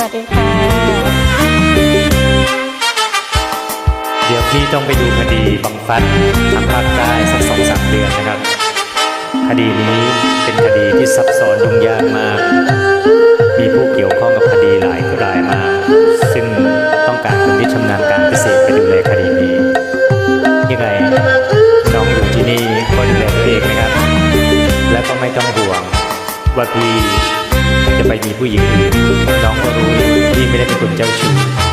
วัสดีค่ะ เดี๋ยวพี่ต้องไปดูคดีบังฟัดทางภาคใต้สักสองสามเดือนนะครับ คดีนี้เป็นคดีที่ซับซ้อนยุ่งยากมาก มีผู้เกี่ยวข้องกับคดีหลายรายมาก ซึ่งต้องการคนที่ชำนาญการพิเศษไปดูแลคดีนี้ ยังไงน้องอยู่ที่นี่ก็ดูแลตัวเองนะครับ และก็ไม่ต้องห่วงว่าพี่ จะไปมีผู้หญิงอื่นน้องก็รู้พี่ไม่ได้เป็นคนเจ้าชู้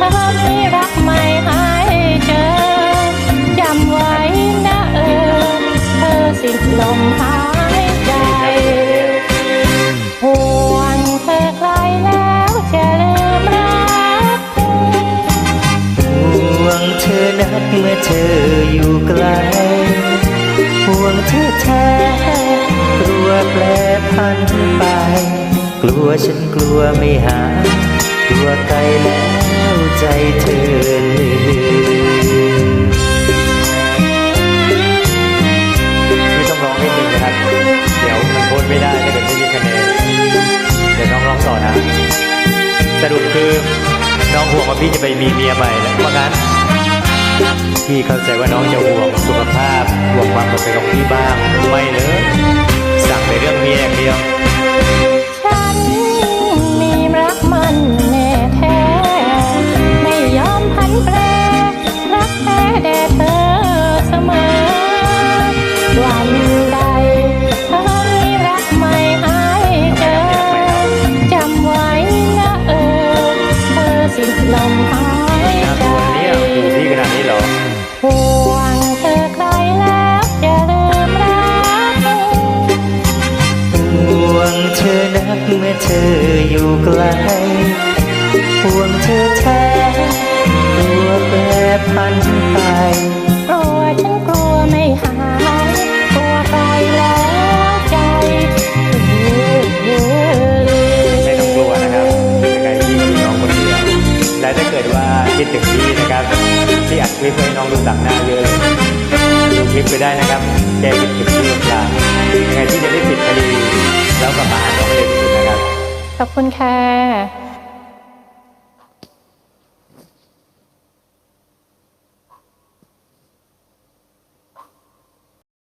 เธอมีรักไม่หายเจอจำไว้นะเออ เธอสิ้นลมหายใจห่วงเธอใครแล้วจะลืมรักห่วงเธอนักเมื่อเธออยู่ไกลห่วงเธอแท้กลัวแปรพันไป กลัวฉันกลัวไม่หากลัวไกลแล้ว ใจเธอลืมพี่ต้องร้องนิดนึงนะครับ เดี๋ยวมันโพสไม่ได้ถ้าเกิดไม่มีคะแนนเดี๋ยวน้องร้องต่อนะ สรุปคือน้องห่วงว่าพี่จะไปมีเมียใหม่แล้วว่างั้นพี่เข้าใจว่าน้องจะห่วงสุขภาพห่วงความปลอดภัยของพี่บ้าง ไม่เลยสั่งแต่เรื่องเมียอย่างเดียว วันใดเธอมีรักไม่หายเจอจำไว้นะเออเธอสิ้นลมหายใจอยู่พี่ขนาดนี้เหรอห่วงเธอใครแล้วจะลืมรักห่วงเธอนักเมื่อเธออยู่ไกลห่วงเธอแท้กลัวแปรพัน ถึงพี่นะครับ ที่อัดคลิปให้น้องดูต่างหน้าเยอะเลยดูคลิปไปได้นะครับ แกคิดถึงพี่หรือเปล่ายังไงที่จะได้ปิดคดีแล้วกลับมาหาน้องเร็วที่สุดนะครับ ขอบคุณค่ะ